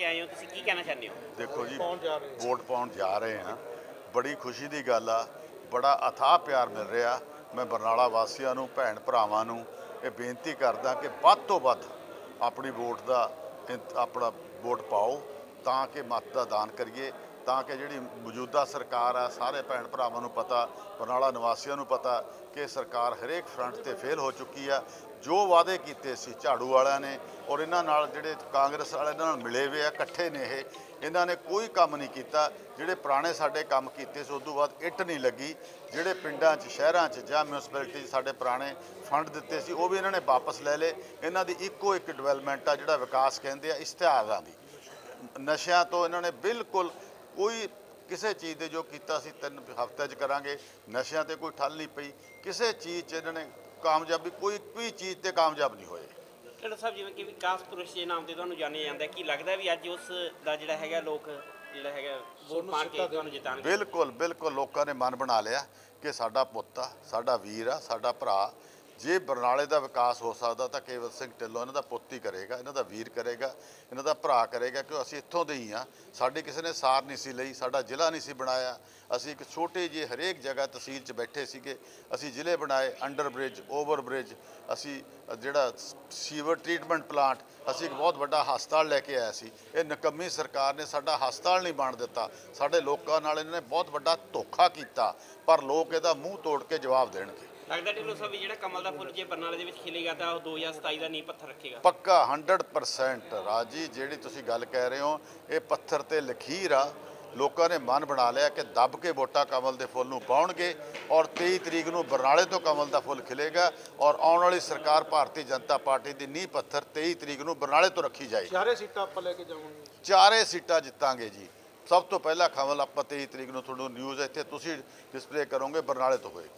ਇਹ ਆਏ ਹੋ ਤੁਸੀਂ ਕੀ ਕਹਿਣਾ ਚਾਹੁੰਦੇ ਹੋ? ਦੇਖੋ ਜੀ ਵੋਟ ਪਾਉਣ ਜਾ ਰਹੇ ਹਾਂ। ਬੜੀ ਖੁਸ਼ੀ ਦੀ ਗੱਲ ਆ ਬੜਾ ਅਥਾਹ ਪਿਆਰ ਮਿਲ ਰਿਹਾ। ਮੈਂ ਬਰਨਾਲਾ ਵਾਸੀਆਂ ਨੂੰ ਭੈਣ ਭਰਾਵਾਂ ਨੂੰ ਇਹ ਬੇਨਤੀ ਕਰਦਾ ਕਿ ਵੱਧ ਤੋਂ ਵੱਧ ਆਪਣੀ ਵੋਟ ਦਾ ਆਪਣਾ ਵੋਟ ਪਾਓ ਤਾਂ ਕਿ ਮਤ ਦਾ ਦਾਨ ਕਰੀਏ। ਤਾਂ ਕਿ ਜਿਹੜੀ ਮੌਜੂਦਾ ਸਰਕਾਰ ਆ, ਸਾਰੇ ਭੈਣ ਭਰਾਵਾਂ ਨੂੰ ਪਤਾ, ਬਰਨਾਲਾ ਨਿਵਾਸੀਆਂ ਨੂੰ ਪਤਾ ਕਿ ਸਰਕਾਰ ਹਰੇਕ ਫਰੰਟ ਤੇ ਫੇਲ ਹੋ ਚੁੱਕੀ ਆ। ਜੋ ਵਾਅਦੇ ਕੀਤੇ ਸੀ ਝਾੜੂ ਵਾਲਿਆਂ ਨੇ ਔਰ ਇਹਨਾਂ ਨਾਲ ਜਿਹੜੇ ਕਾਂਗਰਸ ਵਾਲੇ ਇਹਨਾਂ ਨਾਲ ਮਿਲੇ ਹੋਏ ਆ, ਇਕੱਠੇ ਨੇ ਇਹ, ਇਹਨਾਂ ਨੇ ਕੋਈ ਕੰਮ ਨਹੀਂ ਕੀਤਾ। ਜਿਹੜੇ ਪੁਰਾਣੇ ਸਾਡੇ ਕੰਮ ਕੀਤੇ ਸੀ ਉਸ ਤੋਂ ਬਾਅਦ ਇੱਟ ਨਹੀਂ ਲੱਗੀ। ਜਿਹੜੇ ਪਿੰਡਾਂ 'ਚ, ਸ਼ਹਿਰਾਂ 'ਚ ਜਾਂ ਮਿਊਨਿਸਪੈਲਿਟੀ 'ਚ ਸਾਡੇ ਪੁਰਾਣੇ ਫੰਡ ਦਿੱਤੇ ਸੀ, ਉਹ ਵੀ ਇਹਨਾਂ ਨੇ ਵਾਪਸ ਲੈ ਲਏ। ਇਹਨਾਂ ਦੀ ਇੱਕੋ ਇੱਕ ਡਿਵੈਲਪਮੈਂਟ ਆ ਜਿਹੜਾ ਵਿਕਾਸ ਕਹਿੰਦੇ ਆ ਇਸ਼ਤਿਹਾਰਾਂ ਦੀ। ਨਸ਼ਿਆਂ ਤੋਂ ਇਹਨਾਂ ਨੇ ਬਿਲਕੁਲ ਕੋਈ ਕਿਸੇ ਚੀਜ਼ ਦੇ ਜੋ ਕੀਤਾ ਸੀ ਤਿੰਨ ਹਫ਼ਤੇ 'ਚ ਕਰਾਂਗੇ ਨਸ਼ਿਆਂ ਤੇ ਕੋਈ ਠੱਲ ਨਹੀਂ ਪਈ। ਕਿਸੇ ਚੀਜ਼ 'ਚ ਇਹਨਾਂ ਨੇ ਕਾਮਯਾਬੀ ਕੋਈ ਵੀ ਚੀਜ਼ ਤੇ ਕਾਮਯਾਬ ਨਹੀਂ ਹੋਏ। ਡਾਕਟਰ ਸਾਹਿਬ ਜਿਵੇਂ ਕਿ ਵਿਕਾਸ ਪੁਰਸ਼ ਦੇ ਨਾਮ ਤੇ ਤੁਹਾਨੂੰ ਜਾਣਿਆ ਜਾਂਦਾ ਕੀ ਲੱਗਦਾ ਵੀ ਅੱਜ ਉਸ ਦਾ ਜਿਹੜਾ ਹੈਗਾ ਲੋਕ ਜਿਹੜਾ ਹੈਗਾ ਵੋਟ ਪਾ ਕੇ ਤੁਹਾਨੂੰ ਜਿਤਾਣਗੇ? ਬਿਲਕੁਲ ਬਿਲਕੁਲ ਲੋਕਾਂ ਨੇ ਮਨ ਬਣਾ ਲਿਆ ਕਿ ਸਾਡਾ ਪੁੱਤ ਆ ਸਾਡਾ ਵੀਰ ਆ ਸਾਡਾ ਭਰਾ ਜੇ ਬਰਨਾਲੇ ਦਾ ਵਿਕਾਸ ਹੋ ਸਕਦਾ ਤਾਂ ਕੇਵਲ ਸਿੰਘ ਢਿੱਲੋਂ ਇਹਨਾਂ ਦਾ ਪੁੱਤ ਹੀ ਕਰੇਗਾ, ਇਹਨਾਂ ਦਾ ਵੀਰ ਕਰੇਗਾ, ਇਹਨਾਂ ਦਾ ਭਰਾ ਕਰੇਗਾ ਕਿ ਅਸੀਂ ਇੱਥੋਂ ਦੇ ਹੀ ਆ ਸਾਡੀ ਕਿਸੇ ਨੇ ਸਾਰ ਨਹੀਂ ਸੀ ਲਈ, ਸਾਡਾ ਜ਼ਿਲ੍ਹਾ ਨਹੀਂ ਸੀ ਬਣਾਇਆ। ਅਸੀਂ ਇੱਕ ਛੋਟੇ ਜਿਹੇ ਹਰੇਕ ਜਗ੍ਹਾ ਤਹਿਸੀਲ 'ਚ ਬੈਠੇ ਸੀਗੇ। ਅਸੀਂ ਜ਼ਿਲ੍ਹੇ ਬਣਾਏ ਅੰਡਰ ਬ੍ਰਿਜ ਓਵਰ ਬ੍ਰਿਜ ਅਸੀਂ ਜਿਹੜਾ ਸੀਵਰ ਟ੍ਰੀਟਮੈਂਟ ਪਲਾਂਟ ਅਸੀਂ ਇੱਕ ਬਹੁਤ ਵੱਡਾ ਹਸਪਤਾਲ ਲੈ ਕੇ ਆਇਆ ਸੀ। ਇਹ ਨਕੰਮੀ ਸਰਕਾਰ ਨੇ ਸਾਡਾ ਹਸਪਤਾਲ ਨਹੀਂ ਬਣ ਦਿੱਤਾ। ਸਾਡੇ ਲੋਕਾਂ ਨਾਲ ਇਹਨਾਂ ਨੇ ਬਹੁਤ ਵੱਡਾ ਧੋਖਾ ਕੀਤਾ, ਪਰ ਲੋਕ ਇਹਦਾ ਮੂੰਹ ਤੋੜ ਕੇ ਜਵਾਬ ਦੇਣਗੇ। ਲੱਗਦਾ ਢਿੱਲੋਂ ਸਾਹਿਬ ਵੀ ਜਿਹੜਾ ਕਮਲ ਦਾ ਫੁੱਲ ਜੇ ਬਰਨਾਲੇ ਦੇ ਵਿੱਚ ਖਿਲੇਗਾ ਤਾਂ ਉਹ 2027 ਦਾ ਨੀਂਹ ਪੱਥਰ ਰੱਖੇਗਾ। ਪੱਕਾ 100% ਰਾਜੀ ਜਿਹੜੀ ਤੁਸੀਂ ਗੱਲ ਕਹਿ ਰਹੇ ਹੋ ਇਹ ਪੱਥਰ ਤੇ ਲਖੀਰ ਆ। ਲੋਕਾਂ ਨੇ ਮਨ ਬਣਾ ਲਿਆ ਕਿ ਦੱਬ ਕੇ ਵੋਟਾਂ ਕਮਲ ਦੇ ਫੁੱਲ ਨੂੰ ਪਾਉਣਗੇ ਔਰ 23 ਤਰੀਕ ਨੂੰ ਬਰਨਾਲੇ ਤੋਂ ਕਮਲ ਦਾ ਫੁੱਲ ਖਿਲੇਗਾ ਔਰ ਆਉਣ ਵਾਲੀ ਸਰਕਾਰ ਭਾਰਤੀ ਜਨਤਾ ਪਾਰਟੀ ਦੀ ਨੀਂਹ ਪੱਥਰ 23 ਤਰੀਕ ਨੂੰ ਬਰਨਾਲੇ ਤੋਂ ਰੱਖੀ ਜਾਏਗੀ। ਚਾਰੇ ਸੀਟਾਂ ਆਪਾਂ ਲੈ ਕੇ ਜਾਵਾਂਗੇ। ਚਾਰੇ ਸੀਟਾਂ ਜਿੱਤਾਂਗੇ ਜੀ। ਸਭ ਤੋਂ ਪਹਿਲਾਂ ਕਮਲ ਆਪਾਂ 23 ਤਰੀਕ ਨੂੰ ਤੁਹਾਨੂੰ ਨਿਊਜ਼ ਇੱਥੇ ਤੁਸੀਂ ਡਿਸਪਲੇ ਕਰੋਗੇ ਬਰਨਾਲੇ ਤੋਂ ਹੋਏਗੀ।